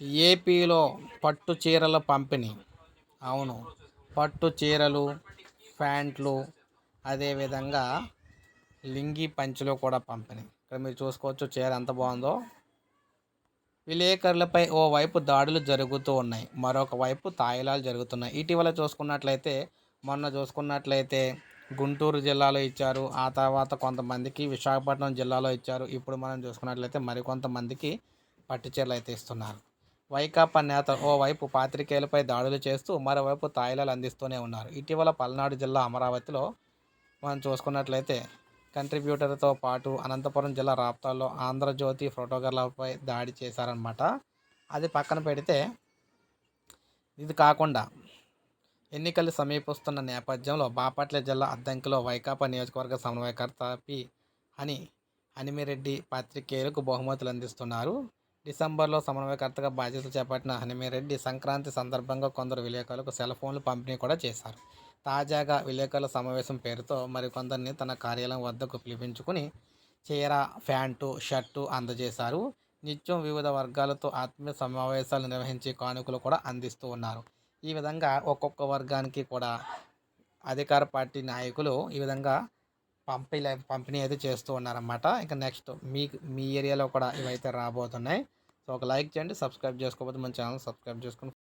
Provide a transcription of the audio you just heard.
ఏపీలో పట్టు చీరల పంపిణీ. అవును పట్టు చీరలు ప్యాంట్లు అదేవిధంగా లింగి పంచులు కూడా పంపిణీ. ఇక్కడ మీరు చూసుకోవచ్చు చీర ఎంత బాగుందో. విలేకరులపై ఓవైపు దాడులు జరుగుతూ ఉన్నాయి మరొక వైపు తాయిలాలు జరుగుతున్నాయి. ఇటీవల చూసుకున్నట్లయితే మొన్న చూసుకున్నట్లయితే గుంటూరు జిల్లాలో ఇచ్చారు ఆ తర్వాత కొంతమందికి విశాఖపట్నం జిల్లాలో ఇచ్చారు. ఇప్పుడు మనం చూసుకున్నట్లయితే మరికొంతమందికి పట్టు చీరలు అయితే ఇస్తున్నారు. వైకాపా నేత ఓవైపు పాత్రికేయులపై దాడులు చేస్తూ మరోవైపు తాయిలాలు అందిస్తూనే ఉన్నారు. ఇటీవల పల్నాడు జిల్లా అమరావతిలో మనం చూసుకున్నట్లయితే కంట్రిబ్యూటర్తో పాటు అనంతపురం జిల్లా రాప్తాల్లో ఆంధ్రజ్యోతి ఫోటోగ్రాఫర్లపై దాడి చేశారనమాట అది పక్కన పెడితే ఇది కాకుండా ఎన్నికలు సమీపిస్తున్న నేపథ్యంలో బాపట్ల జిల్లా అద్దంకిలో వైకాపా నియోజకవర్గ సమన్వయకర్త పి అని హనిమిరెడ్డి పాత్రికేయులకు బహుమతులు అందిస్తున్నారు. డిసెంబర్లో సమన్వయకర్తగా బాధ్యతలు చేపట్టిన హనిమిరెడ్డి సంక్రాంతి సందర్భంగా కొందరు విలేకరులకు సెల్ ఫోన్లు పంపిణీ కూడా చేశారు. తాజాగా విలేకరుల సమావేశం పేరుతో మరికొందరిని తన కార్యాలయం వద్దకు పిలిపించుకుని చీర ప్యాంటు షర్టు అందజేశారు. నిత్యం వివిధ వర్గాలతో ఆత్మీయ సమావేశాలు నిర్వహించి కానుకలు కూడా అందిస్తూ ఉన్నారు. ఈ విధంగా ఒక్కొక్క వర్గానికి కూడా అధికార పార్టీ నాయకులు ఈ విధంగా పంపిణీ పంపిణీ అయితే చేస్తూ ఉన్నారన్నమాట. ఇక నెక్స్ట్ మీ మీ ఏరియాలో కూడా ఇవైతే రాబోతున్నాయి. సో ఒక లైక్ చేయండి సబ్స్క్రైబ్ చేసుకోకపోతే మన ఛానల్ సబ్స్క్రైబ్ చేసుకుని